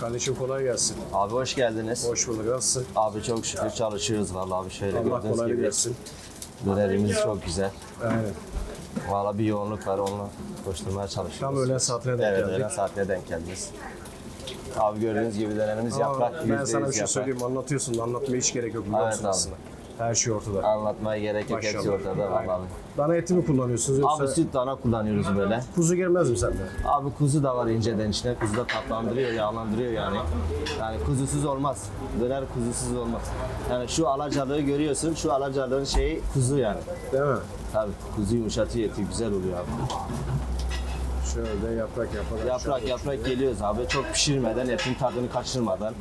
Kardeşim kolay gelsin. Abi hoş geldiniz. Hoş bulduk. Nasılsın? Abi çok şükür çalışıyoruz vallahi abi şöyle Allah gördüğünüz kolaylık gibi. versin. Dönerimiz çok güzel. Aynen. Vallahi bir yoğunluk var onunla koşturmaya çalışıyoruz. Tam öğlen saatine denk Evet geldik. öğlen saatine denk geldiniz. Abi gördüğünüz gibi dönerimiz Ama yaprak. ben yüzde sana bir şey yaprak. söyleyeyim. Anlatıyorsun. Anlatmaya hiç gerek yok biliyor Evet musun abi. aslında? Her şey ortada. Anlatmaya gerek yok hepsi Maşallah. ortada vallahi. Dana eti mi kullanıyorsunuz yoksa Abi süt dana kullanıyoruz böyle. kuzu girmez mi sende? Abi kuzu da var inceden içine. Kuzu da tatlandırıyor, yağlandırıyor yani. Yani kuzusuz olmaz. Döner kuzusuz olmaz. Yani şu alacalığı görüyorsun. Şu alacalığın şeyi kuzu yani. Değil mi? Tabii kuzu yumuşatıyor eti güzel oluyor abi. Şöyle yaprak yaprak. Yaprak yaprak geliyoruz abi çok pişirmeden etin tadını kaçırmadan.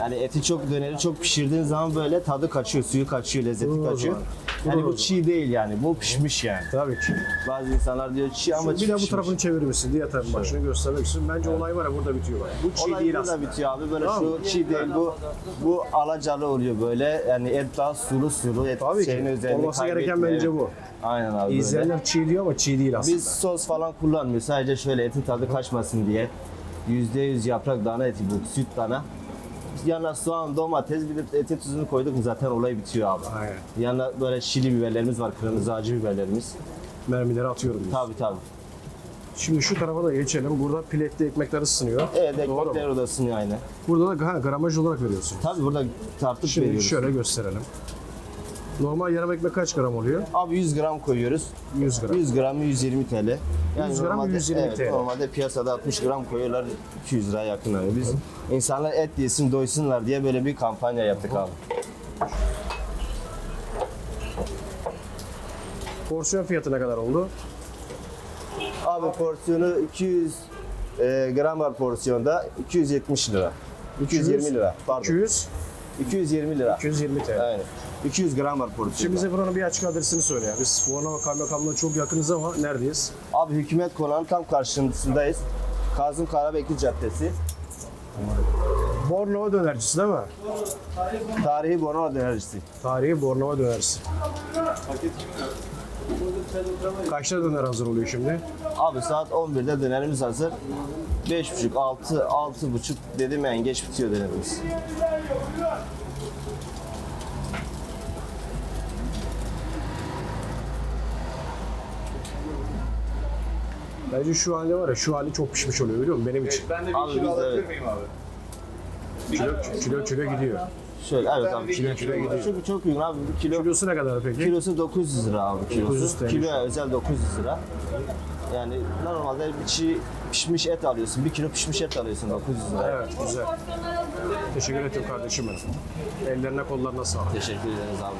Yani eti çok döneri çok pişirdiğin zaman böyle tadı kaçıyor, suyu kaçıyor, lezzeti Dur o kaçıyor. zaman. Yani Dur o bu zaman. çiğ değil yani. Bu pişmiş yani. Tabii ki. Bazı insanlar diyor çiğ ama bir de bu pişmiş. tarafını çevirir misin? Diğer tarafın başını göstermek istiyorum. Bence olay var ya burada bitiyor. bak. Bu çiğ Olay değil burada aslında. bitiyor abi. Böyle Tamam. şu çiğ değil bu bu alacalı oluyor böyle. Yani et daha sulu sulu et Tabii ki. şeyin özelliğini Olması gereken kaybetmiyor. bence bu. Aynen abi böyle. İzleyenler çiğ diyor ama çiğ değil aslında. Biz sos falan kullanmıyoruz. Sadece şöyle etin tadı kaçmasın diye. %100 yaprak dana eti bu. Süt dana. Yanına soğan, domates, bir de etin tuzunu koyduk mu zaten olay bitiyor abi. Aynen. Yanına böyle şili biberlerimiz var, kırmızı acı biberlerimiz. Mermileri atıyorum. diyorsun. Tabii tabii. Şimdi şu tarafa da geçelim. Burada piletli ekmekler ısınıyor. Evet, ekmekler mu? odasını aynı. Burada da ha, gramaj olarak veriyorsun. Tabii burada tartıp Şimdi veriyoruz. şöyle gösterelim. Normal yarım ekmek kaç gram oluyor? Abi 100 gram koyuyoruz. 100 gram. 100 gramı 120 TL. 100 gram 120 evet, TL. Normalde piyasada 60 gram koyuyorlar 200 liraya yakın. Yani. Biz insanlar et yesin doysunlar diye böyle bir kampanya yaptık abi. Porsiyon fiyatı ne kadar oldu? Abi porsiyonu 200 e, gram var porsiyonda 270 lira. 220 lira pardon. 200, 220 lira. 220 TL. Aynen. 200 gram var porsiyonda. Şimdi bize buranın bir açık adresini söyle ya. Biz Bornova Kaymakamlığı'na çok yakınız ama neredeyiz? Abi hükümet konağının tam karşısındayız. Kazım Karabekli Caddesi. Bornova dönercisi değil mi? Tarihi Bornova dönercisi. Tarihi Bornova dönercisi. Kaçta döner hazır oluyor şimdi? Abi saat 11'de dönerimiz hazır. 5.30, 6, 6.30 dedim en geç bitiyor dönerimiz. Bence şu hali var ya, şu hali çok pişmiş oluyor biliyor musun benim için. Ben de bir Abi kilo biz alabilir evet. miyim abi? Kilo kilo, kilo gidiyor. Şöyle evet abi. Kilo kilo gidiyor. Çok çok uygun abi. Bir kilo Kilosu ne kadar peki? kilosu 900 lira abi kilosu. 900 TL. Kiloya özel 900 lira. Yani normalde bir çiğ pişmiş et alıyorsun. Bir kilo pişmiş et alıyorsun 900 lira. Evet güzel. Teşekkür ederim kardeşim benim. Ellerine kollarına sağlık. Teşekkür ederiz abi.